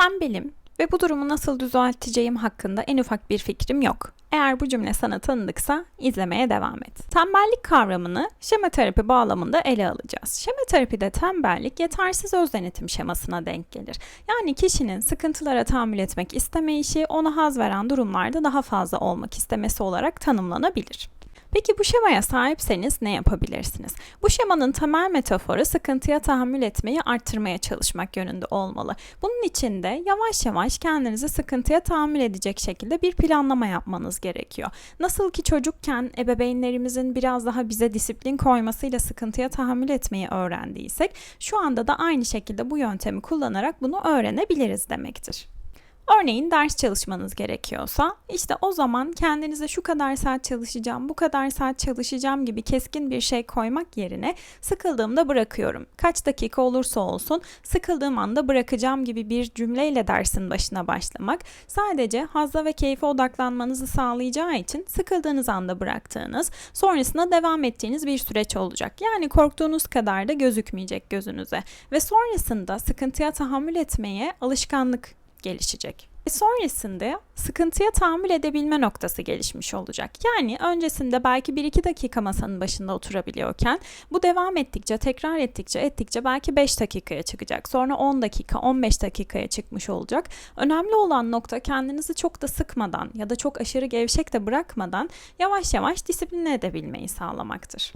Tembelim ve bu durumu nasıl düzelteceğim hakkında en ufak bir fikrim yok. Eğer bu cümle sana tanıdıksa izlemeye devam et. Tembellik kavramını şema terapi bağlamında ele alacağız. Şema terapide tembellik yetersiz öz denetim şemasına denk gelir. Yani kişinin sıkıntılara tahammül etmek istemeyişi ona haz veren durumlarda daha fazla olmak istemesi olarak tanımlanabilir. Peki bu şemaya sahipseniz ne yapabilirsiniz? Bu şemanın temel metaforu sıkıntıya tahammül etmeyi arttırmaya çalışmak yönünde olmalı. Bunun için de yavaş yavaş kendinizi sıkıntıya tahammül edecek şekilde bir planlama yapmanız gerekiyor. Nasıl ki çocukken ebeveynlerimizin biraz daha bize disiplin koymasıyla sıkıntıya tahammül etmeyi öğrendiysek, şu anda da aynı şekilde bu yöntemi kullanarak bunu öğrenebiliriz demektir. Örneğin ders çalışmanız gerekiyorsa işte o zaman kendinize şu kadar saat çalışacağım, bu kadar saat çalışacağım gibi keskin bir şey koymak yerine sıkıldığımda bırakıyorum. Kaç dakika olursa olsun sıkıldığım anda bırakacağım gibi bir cümleyle dersin başına başlamak sadece hazla ve keyfe odaklanmanızı sağlayacağı için sıkıldığınız anda bıraktığınız, sonrasında devam ettiğiniz bir süreç olacak. Yani korktuğunuz kadar da gözükmeyecek gözünüze ve sonrasında sıkıntıya tahammül etmeye alışkanlık gelişecek. E sonrasında sıkıntıya tahammül edebilme noktası gelişmiş olacak. Yani öncesinde belki 1-2 dakika masanın başında oturabiliyorken bu devam ettikçe, tekrar ettikçe, ettikçe belki 5 dakikaya çıkacak. Sonra 10 dakika, 15 dakikaya çıkmış olacak. Önemli olan nokta kendinizi çok da sıkmadan ya da çok aşırı gevşek de bırakmadan yavaş yavaş disipline edebilmeyi sağlamaktır.